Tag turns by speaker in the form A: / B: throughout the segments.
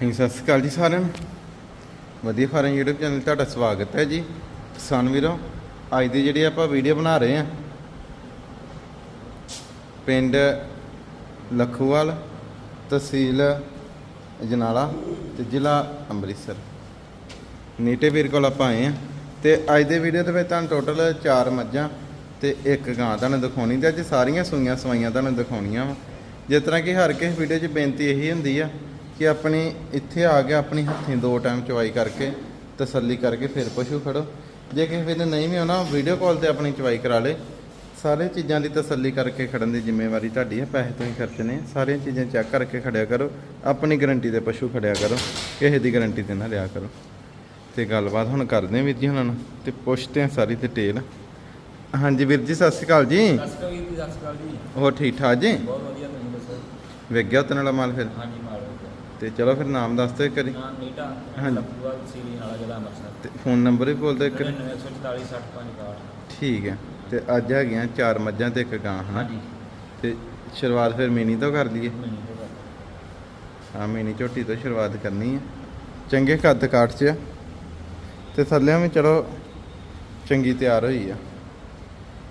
A: ਹਾਂਜੀ, ਸਤਿ ਸ਼੍ਰੀ ਅਕਾਲ ਜੀ ਸਾਰਿਆਂ ਨੂੰ। ਵਧੀਆ ਫਾਰਮ YouTube ਚੈਨਲ 'ਤੇ ਤੁਹਾਡਾ ਸਵਾਗਤ ਹੈ ਜੀ। ਕਿਸਾਨ ਵੀਰੋ, ਅੱਜ ਦੀ ਜਿਹੜੀ ਆਪਾਂ ਵੀਡੀਓ ਬਣਾ ਰਹੇ ਹਾਂ, ਪਿੰਡ ਲਖੂਵਾਲ, ਤਹਿਸੀਲ ਅਜਨਾਲਾ ਤੇ ਜ਼ਿਲ੍ਹਾ ਅੰਮ੍ਰਿਤਸਰ। ਨੀਟੇ ਵੀਰ ਕੋਲ ਆਪਾਂ ਆਏ ਹਾਂ ਤੇ ਅੱਜ ਦੇ ਵੀਡੀਓ ਦੇ ਵਿੱਚ ਤੁਹਾਨੂੰ ਟੋਟਲ 4 ਮੱਝਾਂ ਤੇ ਇੱਕ ਗਾਂ ਤੁਹਾਨੂੰ ਦਿਖਾਉਣੀ ਤੇ ਅੱਜ ਸਾਰੀਆਂ ਸੂਈਆਂ ਸਵਾਈਆਂ ਤੁਹਾਨੂੰ ਦਿਖਾਉਣੀਆਂ ਵਾ। ਜਿਸ ਤਰ੍ਹਾਂ ਕਿ ਹਰ ਕਿਸੇ ਵੀਡੀਓ 'ਚ ਬੇਨਤੀ ਇਹੀ ਹੁੰਦੀ ਆ ਕਿ ਆਪਣੀ ਇੱਥੇ ਆ ਕੇ ਆਪਣੀ ਹੱਥੀਂ ਦੋ ਟਾਈਮ ਚਵਾਈ ਕਰਕੇ ਤਸੱਲੀ ਕਰਕੇ ਫਿਰ ਪਸ਼ੂ ਖੜੋ। ਜੇ ਕਿਸੇ ਨੇ ਨਹੀਂ ਵੀ ਆਉਣਾ ਵੀਡੀਓ ਕਾਲ ਤੇ ਆਪਣੀ ਚਵਾਈ ਕਰਾ ਲੇ। ਸਾਰੇ ਚੀਜ਼ਾਂ ਦੀ ਤਸੱਲੀ ਕਰਕੇ ਖੜਨ ਦੀ ਜ਼ਿੰਮੇਵਾਰੀ ਤੁਹਾਡੀ ਹੈ ਪੈਸੇ ਤੁਸੀਂ ਖਰਚਣੇ ਸਾਰੀਆਂ ਚੀਜ਼ਾਂ ਚੈੱਕ ਕਰਕੇ ਖੜਿਆ ਕਰੋ। ਆਪਣੀ ਗਾਰੰਟੀ ਦੇ ਪਸ਼ੂ ਖੜਿਆ ਕਰੋ। ਕਿਸੇ ਦੀ ਗਾਰੰਟੀ ਤੇ ਨਾ ਲਿਆ ਕਰੋ। ਤੇ ਗੱਲਬਾਤ ਹੁਣ ਕਰਦੇ ਹਾਂ ਵੀਰ ਜੀ ਹੁਣਾਂ ਨਾਲ। ਤੇ ਪੁੱਛਦੇ ਹਾਂ ਸਾਰੀ ਡਿਟੇਲ ਹਾਂਜੀ ਵੀਰ ਜੀ ਸਤਿ ਸ਼੍ਰੀ ਅਕਾਲ ਜੀ।
B: ਸਤਿ ਸ਼੍ਰੀ ਅਕਾਲ ਜੀ
A: ਹੋਰ ਠੀਕ ਠਾਕ ਜੀ।
B: ਬਹੁਤ ਵਧੀਆ ਤੁਸੀਂ ਦੱਸੋ?
A: ਵੇਖ ਗਿਆ ਵਾਲਾ ਮਾਲ ਫਿਰ?
B: ਹਾਂਜੀ
A: ਤੇ ਚਲੋ ਫਿਰ ਨਾਮ ਦੱਸ ਦਿਓ ਇੱਕ ਵਾਰੀ।
B: ਨਾਮ ਨੀਟਾ
A: ਹਾਂਜੀ।
B: ਲੱਖੂਆ ਸੀਰੀ ਨਾਲਾ ਜ਼ਿਲ੍ਹਾ ਅੰਮ੍ਰਿਤਸਰ।
A: ਤੇ ਫੋਨ ਨੰਬਰ ਵੀ ਬੋਲ ਦਿਓ ਇੱਕ ਵਾਰੀ।
B: 9944 65
A: ਠੀਕ ਹੈ। ਤੇ ਅੱਜ ਹੈਗੀਆਂ ਚਾਰ ਮੱਝਾਂ ਤੇ ਇੱਕ ਗਾਂ ਹਨਾ?
B: ਹਾਂਜੀ।
A: ਤੇ ਸ਼ੁਰੂਆਤ ਫਿਰ ਮੀਨੀ ਤੋਂ ਕਰ ਲਈਏ।
B: ਕਰ।
A: ਹਾਂ ਮੀਨੀ ਝੋਟੀ ਤੋਂ ਸ਼ੁਰੂਆਤ ਕਰਨੀ ਹੈ। ਚੰਗੇ ਕੱਦ ਕਾਠ 'ਚ ਆ। ਤੇ ਥੱਲਿਆਂ ਵੀ ਚਲੋ ਚੰਗੀ ਤਿਆਰ ਹੋਈ ਆ।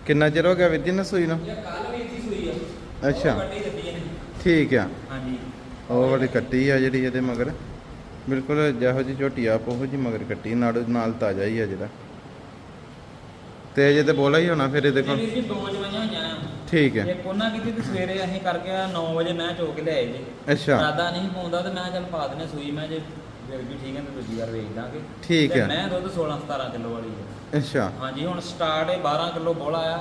A: ਕਿੰਨਾ ਚਿਰ ਹੋ ਗਿਆ ਵੀਰ ਜੀ ਨਾ ਸੂਈ ਨੂੰ?
B: ਇਹ ਕੱਲ ਵੀ ਇੱਥੇ ਸੂਈ ਆ।
A: ਅੱਛਾ।
B: ਉਹ ਕੱਟੀ ਦਿੱਤੀ ਇਹਨੇ
A: ਠੀਕ ਆ। ਉਹ ਵਾਲੀ ਕੱਟੀ ਆ ਜਿਹੜੀ ਇਹਦੇ ਮਗਰ। ਬਿਲਕੁਲ ਜਿਹੋ ਜੀ ਝੋਟੀ ਆ ਉਹੋ ਜੀ ਮਗਰ ਕੱਟੀ ਨਾਲ ਨਾਲ ਤਾਜ਼ਾ ਹੀ ਆ ਜਿਹੜਾ ਤੇ। ਅਜੇ ਤੇ ਬੋਲਾ ਹੀ ਹੋਣਾ ਫਿਰ ਇਹਦੇ
B: ਇਹ
A: ਕੋਲ।
B: ਵੀਰ ਜੀ ਦੋ ਜਵਾਈਆਂ ਹੋਈਆਂ ਆ।
A: ਠੀਕ ਹੈ।
B: ਇੱਕ ਉਹਨਾਂ ਕੀਤੀ ਤੇ ਸਵੇਰੇ ਅਸੀਂ ਕਰਕੇ 9 ਵਜੇ ਮੈਂ ਚੋ ਕੇ ਲਿਆਏ ਜੀ।
A: ਅੱਛਾ।
B: ਰਾਦਾ ਨਹੀਂ ਪਾਉਂਦਾ ਤੇ ਮੈਂ ਚੱਲ ਪਾ ਦਨੇ ਸੂਈ ਮੈਂ ਜੇ ਫਿਰ ਵੀ ਠੀਕ ਹੈ ਤੇ ਦੂਜੀ ਵਾਰ ਵੇਚ ਦਾਂਗੇ
A: ਠੀਕ
B: ਤੇ
A: ਹੈ।
B: ਮੈਂ ਦੁੱਧ 16 17 ਕਿਲੋ ਵਾਲੀ ਹੈ
A: ਅੱਛਾ।
B: ਹਾਂਜੀ ਹੁਣ ਸਟਾਰਟ ਹੈ 12 ਕਿਲੋ ਬੋਲਾ ਆ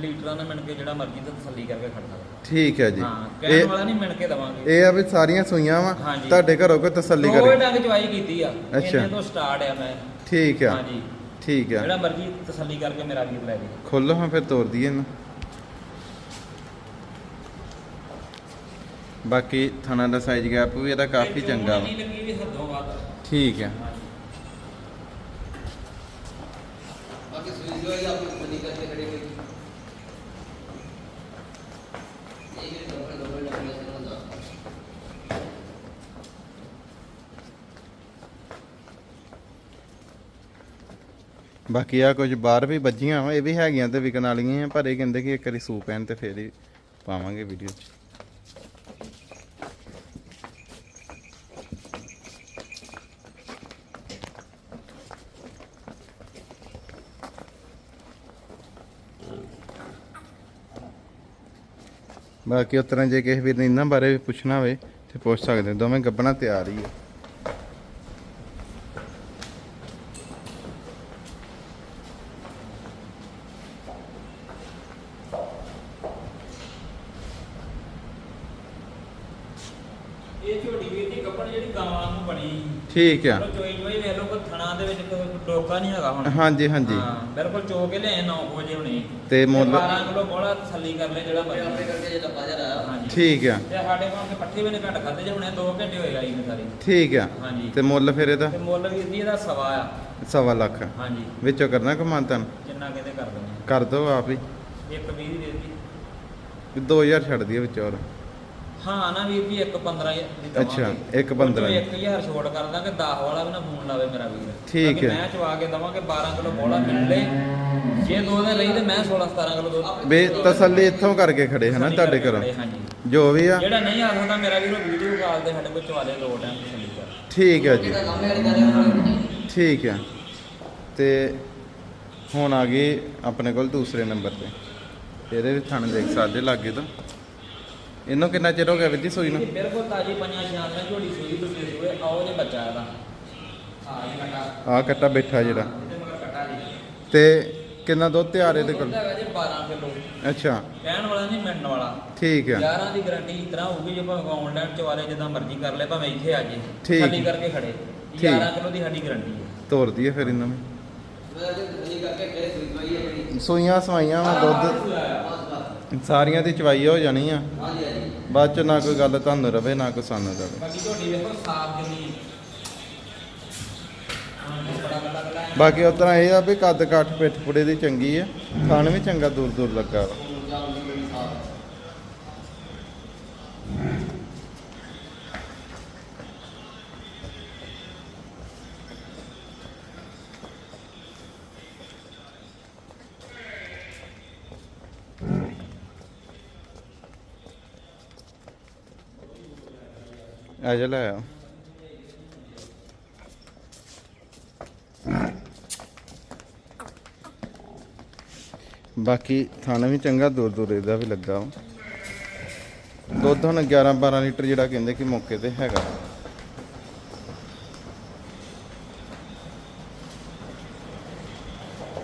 B: ਲੀਟਰਾਂ ਨਾਲ ਮਿਣ ਕੇ ਜਿਹੜਾ ਮਰਜ਼ੀ ਤੇ ਤਸੱਲੀ ਕਰਕੇ ਖੜਦਾ
A: ਠੀਕ ਹੈ ਜੀ।
B: ਹਾਂ ਕਹਿਣ ਵਾਲਾ ਨਹੀਂ ਮਿਣ ਕੇ ਦਵਾਂਗੇ।
A: ਇਹ ਆ ਵੀ ਸਾਰੀਆਂ ਸੂਈਆਂ ਵਾ
B: ਹਾਂਜੀ।
A: ਤੁਹਾਡੇ ਘਰੋਂ ਕੋਈ ਤਸੱਲੀ
B: ਦੋ
A: ਕਰੇ।
B: ਡੰਗ ਚਵਾਈ ਕੀਤੀ ਆ।
A: ਅੱਛਾ।
B: ਇੰਨੇ ਤੋਂ ਸਟਾਰਟ ਆ ਮੈਂ।
A: ਠੀਕ ਆ।
B: ਹਾਂਜੀ।
A: ਠੀਕ ਆ।
B: ਜਿਹੜਾ ਮਰਜ਼ੀ ਤਸੱਲੀ ਕਰਕੇ ਮੇਰਾ ਵੀਰ ਲੈ ਜੇ।
A: ਖੋਲੋ ਹਾਂ ਫਿਰ ਤੋਰ ਦਈਏ ਇਹਨੂੰ। ਬਾਕੀ ਥਣਾ ਦਾ ਸਾਈਜ਼ ਗੈਪ ਵੀ ਇਹਦਾ ਕਾਫੀ ਚੰਗਾ ਵਾ।
B: ਨਹੀਂ ਲੱਗੀ ਵੀ ਹੱਦੋਂ ਵੱਧ
A: ਠੀਕ ਹੈ
C: ਬਾਕੀ ਸੂਈ ਜੋ ਹੈ ਆਪਣੀ ਮੰਨੀ ਕਰਕੇ ਖੜੇ ਹੋਏ ਇਹ ਵੀ ਡਬਲ ਡਬਲ ਡਬਲ से ਹੁੰਦਾ
A: ਬਾਕੀ ਆ ਕੁਝ ਬਾਹਰ ਵੀ ਵੱਜੀਆਂ ਵਾ, ਇਹ ਵੀ ਹੈਗੀਆਂ ਤੇ ਵਿਕਣ ਵਾਲੀਆਂ ਆ, ਪਰ ਇਹ ਕਹਿੰਦੇ ਕਿ ਇੱਕ ਵਾਰੀ ਸੂਪ ਪੈਣ ਤੇ ਫੇਰ ਹੀ ਪਾਵਾਂਗੇ ਵੀਡੀਓ 'ਚ। ਬਾਕੀ ਉਸ ਜੇ ਕਿਸੇ ਵੀਰ ਨੇ ਇਹਨਾਂ ਬਾਰੇ ਵੀ ਪੁੱਛਣਾ ਹੋਵੇ ਤੇ ਪੁੱਛ ਸਕਦੇ ਦੋਵੇਂ ਗੱਬਣਾ ਤਿਆਰ ਹੀ ਹੈ
B: ਇਹ ਝੋਟੀ ਵੀਰ ਦੀ ਨੂੰ ਬਣੀ।
A: ਠੀਕ ਆ।
B: ਚਲੋ ਚੋਈ ਚੋਈ ਵੇਖ ਲਓ ਕੋਈ ਥਣਾ ਦੇ ਵਿੱਚ ਕੋਈ ਡੋਕਾ ਨਹੀਂ ਹੈਗਾ ਹੁਣ।
A: ਹਾਂਜੀ ਹਾਂਜੀ।
B: ਹਾਂ ਬਿਲਕੁਲ ਚੋ ਕੇ ਲਿਆਏ 9 ਵਜੇ ਹੁਣੇ।
A: ਤੇ ਮੁੱਲ
B: 12 ਕਿਲੋ ਬੋਲਾ ਤਸੱਲੀ ਕਰ ਲੈ ਜਿਹੜਾ
C: ਆਪਣੇ
B: ਮਰਜ਼ੀ
C: ਕਰਕੇ ਜੇ ਲੱਭਾ ਜਰਾ
B: ਹਾਂਜੀ।
A: ਠੀਕ ਆ।
B: ਤੇ ਸਾਡੇ ਕੋਲ ਤੇ ਪੱਠੇ ਵੀ ਨੇ ਘੱਟ ਖਾਦੇ ਜੇ ਹੁਣੇ 2 ਘੰਟੇ ਹੋਏਗਾ ਇਹ ਸਾਰੀ।
A: ਠੀਕ ਆ।
B: ਹਾਂਜੀ।
A: ਤੇ ਮੁੱਲ ਫਿਰ ਇਹਦਾ?
B: ਤੇ ਮੁੱਲ ਵੀਰ ਜੀ ਇਹਦਾ ਸਵਾ ਆ।
A: ਸਵਾ ਲੱਖ।
B: ਹਾਂਜੀ।
A: ਵਿੱਚੋਂ ਕਰਨਾ ਕਮਾਂਤਨ
B: ਜਿੰਨਾ ਕਿਤੇ ਕਰ ਦਿੰਦੇ
A: ਕਰ ਦੋ ਆਪ ਹੀ।
B: ਆ। ਇੱਕ 20 ਦੀ ਦੇ ਦਿੱਤੀ।
A: ਵੀ 2000 ਛੱਡ ਦਈਏ ਵਿੱਚ ਹੋਰ।
B: ਹਾਂ ਨਾ ਵੀਰ ਜੀ ਇੱਕ 15 ਦੀ ਦਵਾਂਗੇ।
A: ਅੱਛਾ, ਇੱਕ 15
B: ਉਹ ਚੋਂ 1000 ਛੋਟ ਕਰ ਦਾਂਗੇ 10 ਵਾਲਾ ਵੀ ਨਾ ਫੋਨ ਲਾਵੇ ਮੇਰਾ ਵੀਰ।
A: ਠੀਕ
B: ਬਾਕੀ
A: ਹੈ।
B: ਮੈਂ ਚਵਾ ਕੇ ਦਵਾਂਗੇ 12 ਕਿਲੋ ਬੋਲਾ ਮਿਲ ਲੈ ਜੇ ਦੋ ਦਿਨ ਲਈ ਤੇ ਮੈਂ 16 17 ਕਿਲੋ ਦੁੱਧ
A: ਬੇ ਤਸੱਲੀ ਇੱਥੋਂ ਕਰਕੇ ਖੜੇ ਹਨਾ ਤੁਹਾਡੇ ਘਰੋਂ।
B: ਹਾਂਜੀ।
A: ਜੋ ਵੀ ਆ।
B: ਜਿਹੜਾ ਨਹੀਂ ਆ ਸਕਦਾ ਮੇਰਾ ਵੀਰ ਉਹ ਵੀਡੀਓ ਕਾਲ ਤੇ ਸਾਡੇ ਕੋਲ ਚਵਾ ਲੈ ਦੋ ਟਾਈਮ ਤਸੱਲੀ ਕਰ।
A: ਠੀਕ ਹੈ ਜੀ ਠੀਕ ਹੈ ਤੇ ਹੁਣ ਆ ਗਏ ਆਪਣੇ ਕੋਲ ਦੂਸਰੇ ਨੰਬਰ ਤੇ। ਇਹਦੇ ਵੀ ਥਣ ਦੇਖ ਸਕਦੇ ਲਾਗੇ ਤੋਂ। ਇਹਨੂੰ ਕਿੰਨਾ ਚਿਰ ਹੋ ਗਿਆ ਜੀ ਸੂਈ ਨੂੰ?
B: ਬਿਲਕੁਲ ਤਾਜੀ ਪੰਜਾਂ ਛਾਂ ਨਾਲ ਝੋੜੀ ਸੂਈ ਦੂਜੇ ਸੂਏ ਆਓ ਜੇ ਬੱਚਾ ਇਹਦਾ। ਹਾਂ ਇਹ ਕੱਟਾ।
A: ਆ ਕੱਟਾ ਬੈਠਾ ਜਿਹੜਾ।
B: ਇਹਦੇ ਮਗਰ ਕੱਟਾ ਜੀ।
A: ਤੇ ਕਿੰਨਾ ਦੁੱਧ ਤਿਆਰ ਇਹਦੇ ਕੋਲ?
B: ਹੈਗਾ ਜੀ 12 ਕਿਲੋ।
A: ਅੱਛਾ।
B: ਕਹਿਣ ਵਾਲਾ ਨਹੀਂ ਮਿਲਣ ਵਾਲਾ।
A: ਠੀਕ ਹੈ
B: 11 ਦੀ ਗਾਰੰਟੀ ਇਸ ਤਰ੍ਹਾਂ ਹੋਊਗੀ ਜੇ ਭਾਵੇਂ ਆਨਲਾਈਨ ਚਵਾਰੇ ਜਿੱਦਾਂ ਮਰਜ਼ੀ ਕਰ ਲੈ ਭਾਵੇਂ ਇੱਥੇ ਆ ਜੇ
A: ਠੀਕ।
B: ਖਾਲੀ ਕਰਕੇ ਖੜੇ।
A: ਠੀਕ।
B: 11 ਕਿਲੋ ਦੀ ਸਾਡੀ ਗਾਰੰਟੀ ਹੈ
A: ਤੋਰ ਦਈਏ ਫਿਰ ਇਹਨਾਂ ਨੂੰ।
C: ਹੈ
A: ਸੂਈਆਂ ਸਵਾਈਆਂ ਵਾ ਦੁੱਧ। ਸਾਰੀਆਂ ਦੀ ਚਵਾਈ ਹੋ ਜਾਣੀ ਆ।
C: ਹਾਂਜੀ
A: ਬਾਅਦ ਚ ਨਾ ਕੋਈ ਗੱਲ ਤੁਹਾਨੂੰ ਰਵੇ ਨਾ ਕੋਈ ਸਾਨੂੰ ਰਵੇ
B: ਬਾਕੀ ਝੋਟੀ ਵੇਖੋ ਸਾਫ਼ ਜਿੰਨੀ ਹਾਂ ਜੀ, ਬੜਾ ਬੜਾ ਬੜਾ ਹੈ।
A: ਬਾਕੀ ਉਸ ਤਰ੍ਹਾਂ ਇਹ ਆ ਵੀ ਕੱਦ ਕਾਠ ਪਿੱਠ ਪੁੜੇ ਦੀ ਚੰਗੀ ਆ ਖਾਣ ਵੀ ਚੰਗਾ ਦੂਰ ਦੂਰ ਲੱਗਾ ਵਾ
C: ਊਰਜਾ ਹੁੰਦੀ ਬੜੀ ਸਾਫ਼
A: ਆ ਜਾ ਲੈ ਆ। ਬਾਕੀ ਥਾਣਾ ਵੀ ਚੰਗਾ ਦੂਰ ਦੂਰ ਇਹਦਾ ਵੀ ਲੱਗਾ ਦੁੱਧ ਹੁਣ 11 12 ਲੀਟਰ ਜਿਹੜਾ ਕਹਿੰਦੇ ਕਿ ਮੌਕੇ ਤੇ ਹੈਗਾ।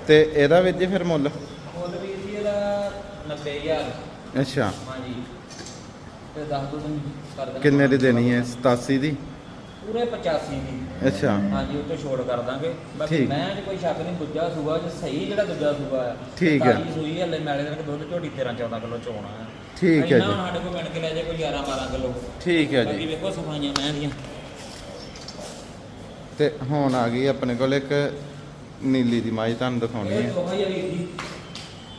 A: ਤੇ ਇਹਦਾ ਵਿੱਚ ਫਿਰ ਮੁੱਲ?
B: ਮੁੱਲ ਵੀ ਇਹਦਾ 90000
A: ਅੱਛਾ।
B: ਦੱਸ ਦੋ ਤੁਸੀਂ ਕਰ ਦੇਣਾ।
A: ਕਿੰਨੇ ਦੀ ਦੇਣੀ ਹੈ? 87 ਦੀ?
B: ਪੂਰੇ 85 ਦੀ।
A: ਅੱਛਾ।
B: ਹਾਂਜੀ ਉੱਤੇ ਛੋੜ ਕਰ ਦਾਂਗੇ। ਬਾਕੀ
A: ਠੀਕ।
B: ਮੈਂ ਚ ਕੋਈ ਸ਼ੱਕ ਨਹੀਂ ਦੂਜਾ ਸੂਆ ਜੇ ਸਹੀ ਜਿਹੜਾ ਦੂਜਾ ਸੂਆ ਆ
A: ਠੀਕ ਹੈ।
B: ਤਾਜ਼ੀ ਸੂਈ ਹਲੇ ਮੈਲੇ ਦੇ ਦੁੱਧ ਝੋਟੀ 13 14 ਕਿਲੋ ਚੋਣਾ ਆ।
A: ਠੀਕ ਹੈ
B: ਇੰਨਾ
A: ਜੀ।
B: ਹੁਣ ਸਾਡੇ ਕੋਲ ਮਿਣ ਕੇ ਲੈ ਜਾਏ ਕੋਈ 11 12 ਕਿਲੋ।
A: ਠੀਕ ਹੈ
B: ਬਾਕੀ
A: ਜੀ
B: ਵੇਖੋ ਸਫਾਈਆਂ ਮੈਂ ਦੀਆਂ।
A: ਤੇ ਹੁਣ ਆ ਗਈ ਆਪਣੇ ਕੋਲ ਇੱਕ ਨੀਲੀ ਦੀ ਮਾਈ ਤੁਹਾਨੂੰ ਦਿਖਾਉਣੀ
B: ਇਹ
A: ਹੈ।
B: ਦੋਹਾ ਹੀ ਆ ਵੀਰ ਜੀ।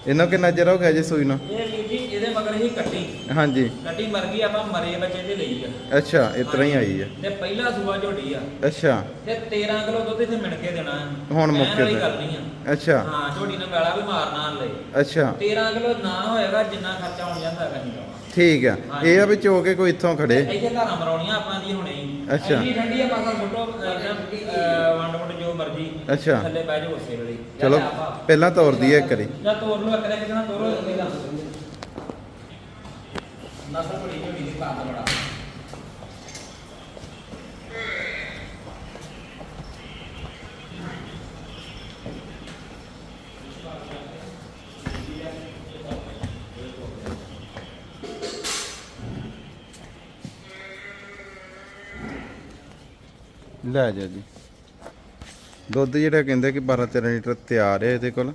A: ਇਹਨੂੰ ਕਿੰਨਾ ਚਿਰ ਹੋ ਗਿਆ ਜੀ ਸੂਈ ਨੂੰ?
B: ਇਹ ਵੀਰ ਜੀ ਇਹਦੇ ਮਗਰ ਹੀ ਕੱਟੀ
A: ਹਾਂਜੀ।
B: ਕੱਟੀ ਮਰ ਗਈ ਆਪਾਂ ਮਰੇ ਬੱਚੇ ਦੇ ਲਈ ਆ।
A: ਅੱਛਾ ਇਸ ਤਰ੍ਹਾਂ ਹੀ ਆਈ ਹੈ
B: ਤੇ ਪਹਿਲਾ ਸੂਆ ਝੋਟੀ ਆ।
A: ਅੱਛਾ।
B: ਤੇ 13 ਕਿਲੋ ਦੁੱਧ ਇੱਥੇ ਮਿਣ ਕੇ ਦੇਣਾ। ਹੈ।
A: ਹੁਣ ਮੌਕੇ
B: ਵਾਲੀ
A: ਤੇ।
B: ਆ।
A: ਅੱਛਾ।
B: ਹਾਂ ਝੋਟੀ ਨੇ ਗਾਲਾ ਵੀ ਮਾਰਨਾ ਹਲੇ
A: ਅੱਛਾ।
B: 13 ਕਿਲੋ ਨਾ ਹੋਏਗਾ ਜਿੰਨਾ ਖਰਚਾ ਹੋਣ ਜਾਂਦਾ ਹੈਗਾ ਨਹੀਂ ਲਾਉਣਾ
A: ਠੀਕ ਆ। ਇਹ ਆ ਵੀ ਚੋ ਕੇ ਕੋਈ ਇੱਥੋਂ ਖੜੇ।
B: ਇੱਥੇ ਘਰਾਂ ਮਰਾਉਣੀਆਂ ਆਪਾਂ ਦੀ ਹੁਣੇ। ਹੀ
A: ਅੱਛਾ।
B: ਇੰਨੀ ਠੰਡੀ ਆ ਪਾਸਾ ਸੁੱਟੋ ਵੰਡ ਵੰਡ ਜੋ ਮਰਜ਼ੀ।
A: ਅੱਛਾ।
B: ਥੱਲੇ ਬਹਿ ਜਾਓ ਉਸੇ ਵੇਲੇ।
A: ਚਲੋ। ਪਹਿਲਾਂ ਤੋਰਦੀ ਹੈ ਇੱਕ ਵਾਰੀ।
B: ਜਾਂ ਤੋਰ ਲਓ ਇੱਕ ਦੇ ਕਿਹਨਾਂ ਤੋਰੋ ਪਹਿਲਾਂ ਨਸਲ ਬੜੀ ਝੋਟੀ ਦੀ ਕਾਤ ਬੜਾ।
A: ਲੈ ਜਾ ਜੀ। ਦੁੱਧ ਜਿਹੜਾ ਕਹਿੰਦੇ ਕਿ 12 13 ਲੀਟਰ ਤਿਆਰ ਹੈ ਇਹਦੇ ਕੋਲ।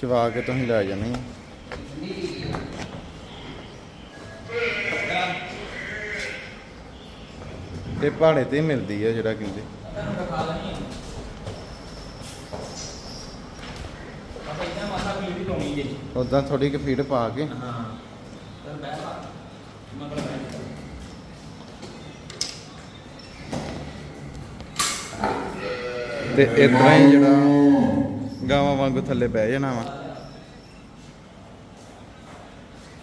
A: ਚਵਾ ਕੇ ਤੁਸੀਂ ਲੈ ਜਾਣੀ ਹੈ। ਇਹ ਪਹਾੜੇ ਤੇ ਮਿਲਦੀ ਹੈ ਜਿਹੜਾ ਕਹਿੰਦੇ।
B: ਜੇ
A: ਉਦਾਂ ਥੋੜੀ ਕੁ ਫੀਡ ਪਾ ਕੇ।
B: ਹਾਂ ਤੇ
A: ਇਸ ਤਰ੍ਹਾਂ ਹੀ ਜਿਹੜਾ ਗਾਵਾਂ ਵਾਂਗੂ ਥੱਲੇ ਬਹਿ ਜਾਣਾ ਵਾ।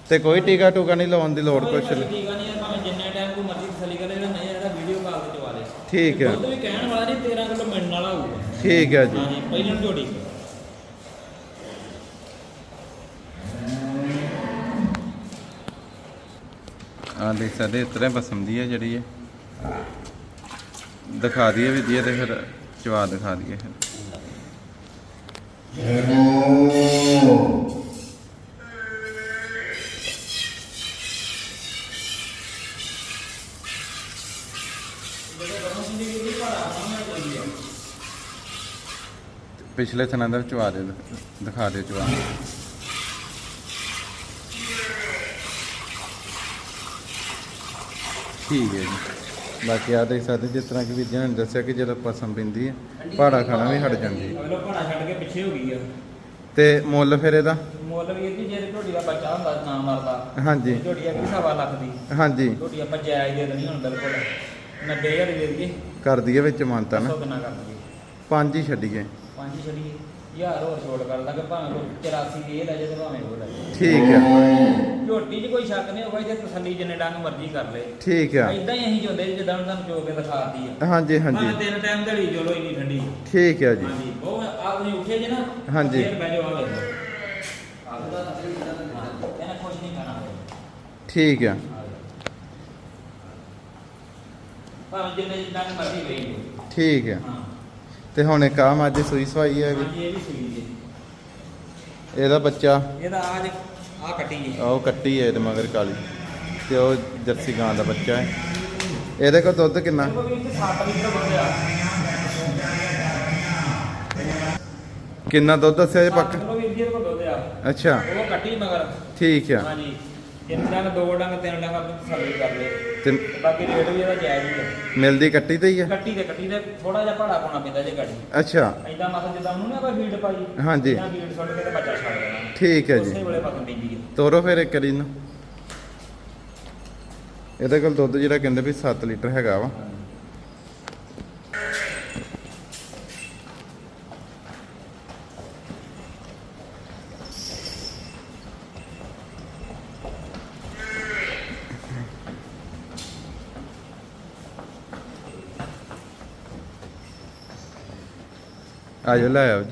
A: ਤੇ ਕੋਈ ਟੀਕਾ ਟੂਕਾ ਨਹੀਂ ਲਾਉਣ ਦੀ ਲੋੜ ਕੁਛ ਨਹੀਂ
B: ਠੀਕ ਆ ਨਹੀਂ ਭਾਵੇਂ ਜਿੰਨੇ ਟਾਈਮ ਕੋਈ ਮਰਜ਼ੀ ਤਸੱਲੀ ਕਰੇ ਜਿਹੜਾ ਨਹੀਂ ਜਿਹੜਾ ਵੀਡੀਓ ਕਾਲ ਤੇ ਚਵਾ ਲੇ
A: ਠੀਕ ਹੈ।
B: ਦੁੱਧ ਵੀ ਕਹਿਣ ਵਾਲਾ ਨਹੀਂ 13 ਕਿਲੋ ਮਿਲਣ ਵਾਲਾ ਹੋਊਗਾ।
A: ਠੀਕ ਹੈ ਜੀ।
B: ਹਾਂਜੀ ਪਹਿਲਾਂ ਝੋਟੀ।
A: ਆ ਦੇਖ ਸਕਦੇ ਇਸ ਤਰ੍ਹਾਂ ਪਸੰਦੀ ਹੈ ਜਿਹੜੀ ਹੈ ਦਿਖਾ ਦਈਏ ਵੀ ਦੀਏ ਤੇ ਫਿਰ ਚਵਾ ਦਿਖਾ ਦਈਏ। ਫਿਰ ਪਿਛਲੇ ਥਣਾ ਦਾ ਵੀ ਚਵਾ ਦੇ ਦਿਖਾ ਦੇ ਚਵਾ। ਠੀਕ ਹੈ ਜੀ। ਬਾਕੀ ਆ ਦੇਖ ਸਕਦੇ ਜਿਸ ਤਰ੍ਹਾਂ ਕਿ ਵੀ ਜਿਹਨਾਂ ਨੇ ਦੱਸਿਆ ਕਿ ਜਦੋਂ ਪਸਮ ਪੈਂਦੀ ਹੈ ਪਹਾੜਾ ਖਾਣਾ ਵੀ ਹਟ ਜਾਂਦੀ। ਹੈ
B: ਅਗਲੋ ਭਾੜਾ ਛੱਡ ਕੇ ਪਿੱਛੇ ਹੋ ਗਈ ਆ।
A: ਤੇ ਮੁੱਲ ਫਿਰ ਇਹਦਾ?
B: ਮੁੱਲ ਵੀ ਇਹ ਜੇ ਝੋਟੀ ਦਾ ਬੱਚਾ ਹੁੰਦਾ ਨਾ ਮਰਦਾ
A: ਹਾਂਜੀ।
B: ਝੋਟੀ ਆ ਕਿ ਸਵਾ ਲੱਖ ਦੀ।
A: ਹਾਂਜੀ।
B: ਝੋਟੀ ਆਪਾਂ ਜਾਇਜ਼ ਦੇ ਦੇਣੀ ਹੁਣ ਬਿਲਕੁਲ। 90000 ਦੇ ਦਈਏ।
A: ਕਰ ਦਈਏ ਵਿੱਚ ਮਾਨਤਾ ਨਾ।
B: ਦੱਸੋ ਕਿੰਨਾ ਕਰ ਦਈਏ।
A: ਪੰਜ ਹੀ ਛੱਡੀਏ।
B: ਪੰਜ ਹੀ ਛੜੀਏ ਯਾਰ ਹੋਰ ਛੋੜ ਕਰ ਦਾਂਗੇ ਭਾਵੇਂ ਕੋਈ 84 ਦੀ ਇਹ ਲੈ ਜੇ ਤੇ ਭਾਵੇਂ ਉਹ ਲੈ ਜੇ
A: ਠੀਕ ਹੈ
B: ਝੋਟੀ 'ਚ ਕੋਈ ਸ਼ੱਕ ਨਹੀਂ ਹੋਗਾ ਜੇ ਤਸੱਲੀ ਜਿੰਨੇ ਡੰਗ ਮਰਜ਼ੀ ਕਰ ਲੇ।
A: ਠੀਕ ਹੈ
B: ਇਦਾਂ ਹੀ ਅਸੀਂ ਚਾਹੁੰਦੇ ਜੀ ਜਿੱਦਾਂ ਹੁਣ ਤੁਹਾਨੂੰ ਚੋ ਕੇ ਦਿਖਾਤੀ ਆ।
A: ਹਾਂਜੀ
B: ਭਾਵੇਂ
A: ਹਾਂਜੀ
B: ਤਿੰਨ ਟਾਈਮ ਘੜੀ ਚਲੋ ਇੰਨੀ ਠੰਡੀ।
A: ਠੀਕ ਹੈ ਜੀ।
B: ਹਾਂਜੀ ਉਹ ਆ ਤੁਸੀਂ ਉੱਠੇ ਜੇ ਨਾ
A: ਹਾਂਜੀ।
B: ਫੇਰ ਬਹਿ ਜਾਓ ਆ ਵੇਖੋ ਇਹਨਾਂ ਕੁਛ ਨਹੀਂ ਖਾਣਾ।
A: ਠੀਕ ਹੈ
B: ਭਾਵੇਂ ਜਿੰਨੇ ਡੰਗ ਮਰਜ਼ੀ ਲਓ।
A: ਠੀਕ ਹੈ
B: ਹਾਂ।
A: ਤੇ ਹੁਣ ਇੱਕ ਆ ਮੱਝ ਸੂਈ ਸਵਾਈ ਹੈ ਵੀ
B: ਇਹ
A: ਇਹਦਾ ਬੱਚਾ?
B: ਇਹਦਾ ਆ ਆ ਕੱਟੀ ਜੀ।
A: ਉਹ ਕੱਟੀ ਹੈ ਇਹਦੇ ਮਗਰ ਕਾਲੀ। ਤੇ ਉਹ ਜਰਸੀ ਗਾਂ ਦਾ ਬੱਚਾ ਹੈ। ਇਹਦੇ ਕੋਲ ਦੁੱਧ ਕਿੰਨਾ?
B: ਉਹ ਵੀ ਇੱਥੇ 60 ਲੀਟਰ ਬੰਦਿਆ
A: ਕਿੰਨਾ ਦੁੱਧ ਦੱਸਿਆ ਜੀ ਪੱਕ?
B: ਕਿਲੋ ਵੀਰ ਜੀ ਇਹਦੇ ਕੋਲ ਦੁੱਧ ਆ।
A: ਅੱਛਾ।
B: ਉਹ ਕੱਟੀ ਮਗਰ।
A: ਠੀਕ ਆ।
B: ਹਾਂਜੀ। ਤਿੰਨ ਡੰਗ ਦੋ ਡੰਗ ਤਿੰਨ ਡੰਗ ਤਸੱਲੀ ਕਰ ਲਏ
A: ਤੇ
B: ਬਾਕੀ ਰੇਟ ਵੀ ਇਹਦਾ ਜਾਇਜ਼ ਹੀ ਹੈ
A: ਮਿਲਦੀ ਕੱਟੀ ਤੇ ਹੀ ਆ?
B: ਕੱਟੀ ਤੇ ਕੱਟੀ ਤੇ ਥੋੜਾ ਜਿਹਾ ਭਾੜਾ ਪਾਉਣਾ ਪੈਂਦਾ ਜੇ ਗਾੜੀ।
A: ਅੱਛਾ।
B: ਐਦਾਂ ਮਸਲ ਜਿੱਦਾਂ ਉਹਨੂੰ ਨਾ ਆਪਾਂ ਫੀਡ ਪਾਈ।
A: ਹਾਂਜੀ।
B: ਜਾਂ ਫੀਡ ਸੁੱਟ ਕੇ ਤੇ ਬੱਚਾ ਛੱਡ ਦੇਣਾ।
A: ਠੀਕ ਹੈ ਜੀ।
B: ਉਸੇ ਵੇਲੇ ਪਕਣ ਪੈਂਦੀ ਹੈ
A: ਤੋਰੋ ਫਿਰ ਇੱਕ ਵਾਰੀ ਨੂੰ ਇਹਦੇ ਕੋਲ ਦੁੱਧ ਜਿਹੜਾ ਕਹਿੰਦੇ ਵੀ 7 ਲੀਟਰ ਹੈਗਾ ਵਾ। ਆ ਜਾਓ ਲੈ ਆਓ ਜੀ।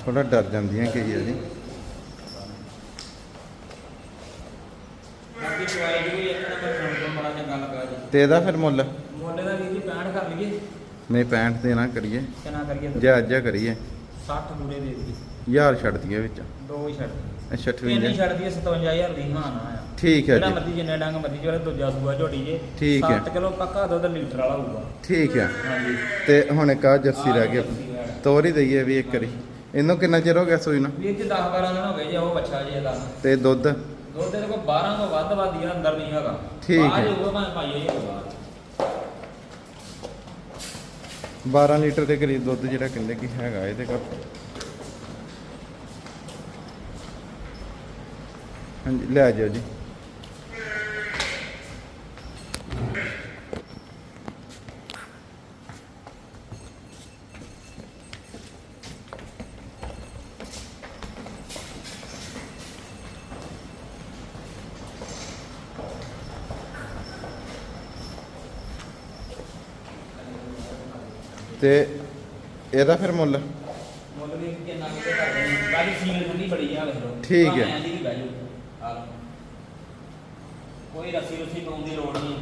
A: ਥੋੜਾ ਡਰ ਜਾਂਦੀਆਂ ਕਈ ਵਾਰੀ
B: ਜੀ।
A: ਤੇ ਇਹਦਾ ਫਿਰ ਮੁੱਲ
B: ਮੁੱਲ ਦਾ ਵੀਰ ਜੀ 65 ਕਰ ਲਈਏ
A: ਨਹੀਂ 65 ਦੇ ਨਾ ਕਰੀਏ।
B: ਕਿੰਨਾ ਕਰੀਏ
A: ਜਾਂ ਜਾ ਕਰੀਏ।
B: 60 ਪੂਰੇ ਦੇ ਦਈਏ
A: ਯਾਰ ਛੱਡ ਦਈਏ ਵਿੱਚ।
B: ਦੋ ਹੀ ਛੱਡ
A: ਅੱਛਾ
B: ਇੰਨੀ
A: 58
B: ਛੱਡ ਦਈਏ 57000 ਦੀ ਹਾਂ ਨਾ ਆ।
A: ਠੀਕ ਹੈ
B: ਜਿਹੜਾ
A: ਜੀ।
B: ਮਰਜ਼ੀ ਜਿੰਨੇ ਡੰਗ ਮਰਜ਼ੀ ਜਿਹੜਾ ਦੂਜਾ ਸੂਆ ਝੋਟੀ ਜੇ।
A: ਠੀਕ ਹੈ।
B: 7 ਕਿਲੋ ਪੱਕਾ ਦੁੱਧ ਲੀਟਰ ਵਾਲਾ ਹੋਊਗਾ।
A: ਠੀਕ ਹੈ।
B: ਹਾਂਜੀ।
A: ਤੇ ਹੁਣ ਇੱਕ ਆ ਜਰਸੀ ਰਹਿ ਗਈ। ਤੋਰ ਹੀ ਦਈਏ ਵੀ ਇੱਕ ਵਾਰੀ। ਇਹਨੂੰ ਕਿੰਨਾ ਚਿਰ ਹੋ ਗਿਆ ਸੂਈ ਨੂੰ?
B: ਵੀਰ ਜੀ 10 12 ਦਿਨ ਹੋ ਗਏ ਜੀ ਉਹ ਬੱਚਾ ਜੀ ਇਹਦਾ।
A: ਤੇ ਦੁੱਧ?
B: ਦੁੱਧ ਦੇ ਕੋਲ 12 ਤੋਂ ਵੱਧ ਵੱਧ ਹੀ ਅੰਦਰ ਨਹੀਂ ਹੈਗਾ।
A: ਠੀਕ ਹੈ।
B: ਹੋਊਗਾ ਭਾਵੇਂ ਪਾਈਏ ਹੀ ਹੋਊਗਾ।
A: 12 ਲੀਟਰ ਦੇ ਕਰੀਬ ਦੁੱਧ ਜਿਹੜਾ ਕਹਿੰਦੇ ਕਿ ਹੈਗਾ ਇਹਦੇ ਕੋਲ ਹਾਂਜੀ, ਲੈ ਜਾਓ ਜੀ। ਤੇ ਇਹਦਾ ਫਿਰ ਮੁੱਲ?
B: ਮੁੱਲ ਵੀ ਕਿੰਨਾ ਕਿਤੇ ਕਰ ਦੇਣੀ ਬਾਕੀ ਸੀਲ ਠੰਡੀ ਬੜੀ ਆ ਵੇਖ ਲਓ।
A: ਠੀਕ ਹੈ।
B: ਭਾਵੇਂ ਇਹਦੀ ਵੀ ਬਹਿ ਜਾਓ। ਆ ਲਓ। ਕੋਈ ਰੱਸੀ ਰੁੱਸੀ ਪਾਉਣ ਦੀ ਲੋੜ ਨਹੀਂ।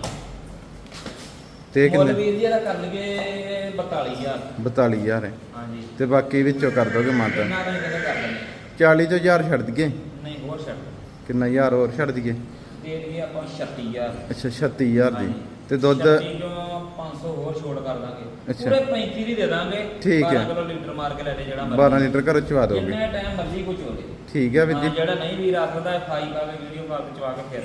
A: ਤੇ
B: ਮੁੱਲ
A: ਕਿੰਨੇ?
B: ਵੀਰ ਜੀ ਇਹਦਾ ਕਰ ਲਈਏ 42000
A: 42000 ਹੈ।
B: ਹਾਂਜੀ।
A: ਤੇ ਬਾਕੀ ਵਿੱਚੋਂ ਕਰ ਦੋਗੇ ਮਾਤਾ?
B: ਕਿੰਨਾ ਕੁ ਕਿਤੇ ਕਰ ਦਿੰਦੇ
A: 40 ਤੋਂ 1000 ਛੱਡ ਦਈਏ?
B: ਨਹੀਂ ਹੋਰ ਛੱਡ।
A: ਕਿੰਨਾ ਹਜ਼ਾਰ ਹੋਰ ਛੱਡ ਦਈਏ?
B: ਦੇ ਦਈਏ ਆਪਾਂ 36000
A: ਅੱਛਾ 36000 ਦੀ। ਤੇ ਦੁੱਧ
B: 36 ਚੋਂ 500 ਹੋਰ ਛੋੜ ਕਰ ਦਾਂਗੇ।
A: ਅੱਛਾ।
B: ਪੂਰੇ 35 ਦੀ ਦੇ ਦਾਂਗੇ।
A: ਠੀਕ ਹੈ।
B: 12 ਕਿਲੋ ਲੀਟਰ ਮਾਰ ਕੇ ਲੈ ਲੈ ਜਿਹੜਾ
A: 12 ਲੀਟਰ ਘਰੋਂ ਚਵਾ ਦੋਗੇ।
B: ਜਿੰਨੇ ਟਾਈਮ ਮਰਜ਼ੀ ਕੁਝ ਹੋਵੇ।
A: ਠੀਕ ਹੈ ਵੀਰ ਜੀ।
B: ਜਿਹੜਾ ਨਹੀਂ ਵੀ ਰੱਖਦਾ ਹੈ ਫਾਈ ਪਾ ਕੇ ਵੀਡੀਓ ਪਾ ਕੇ ਚਵਾ ਕੇ ਫਿਰ।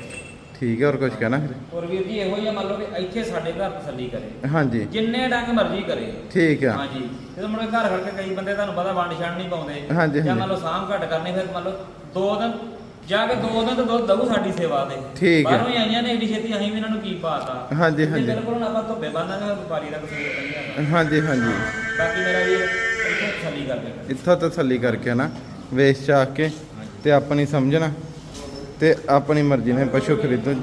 A: ਠੀਕ ਹੈ ਹੋਰ ਕੁਝ ਕਹਿਣਾ ਫਿਰ?
B: ਹੋਰ ਵੀਰ ਜੀ ਇਹੋ ਹੀ ਆ ਮੰਨ ਲਓ ਕਿ ਇੱਥੇ ਸਾਡੇ ਘਰ ਤਸੱਲੀ ਕਰੇ।
A: ਹਾਂਜੀ।
B: ਜਿੰਨੇ ਡੰਗ ਮਰਜ਼ੀ ਕਰੇ।
A: ਠੀਕ ਆ।
B: ਹਾਂਜੀ। ਜਦੋਂ ਮੁੰਡੇ ਘਰ ਖੜ ਕੇ ਕਈ ਬੰਦੇ ਤੁਹਾਨੂੰ ਪਤਾ ਵੰਡ ਛੱਡ ਨਹੀਂ ਪਾਉਂਦੇ।
A: ਹਾਂਜੀ,
B: ਜਾਂ
A: ਹਾਂਜੀ।
B: ਮੰਨ ਲਓ ਸਾਂਭ ਘੱਟ ਕਰਨੀ ਫਿਰ ਮੰਨ ਲਓ ਦੋ ਦਿਨ ਜਾ ਕੇ ਦੋ ਦਿਨ ਤੇ ਦੁੱਧ ਦਊ ਸਾਡੀ ਸੇਵਾ ਤੇ
A: ਠੀਕ ਹੈ।
B: ਬਾਹਰੋਂ ਹੀ ਆਈਆਂ ਨੇ ਏਡੀ ਛੇਤੀ ਅਸੀਂ ਵੀ ਇਹਨਾਂ ਨੂੰ ਕੀ ਪਾਤਾ।
A: ਹਾਂਜੀ, ਹਾਂਜੀ।
B: ਬਿਲਕੁਲ ਹੁਣ ਆਪਾਂ ਧੁੱਪੇ ਬੰਨਾਂਗੇ ਵਪਾਰੀ ਦਾ ਕਸੂਰ ਨਹੀਂ ਹੈਗਾ।
A: ਹਾਂਜੀ ਹਾਂਜੀ।
B: ਬਾਕੀ ਮੇਰਾ ਵੀਰ ਇੱਥੇ ਤਸੱਲੀ ਕਰ ਦੇਗਾ
A: ਇੱਥੋਂ ਤਸੱਲੀ ਕਰਕੇ ਨਾ ਵੇਚ ਚਾਕ ਕੇ ਤੇ ਆਪਣੀ ਸਮਝਣਾ ਤੇ ਆਪਣੀ ਮਰਜ਼ੀ ਨਾਲ ਪਸ਼ੂ ਖਰੀਦੋ।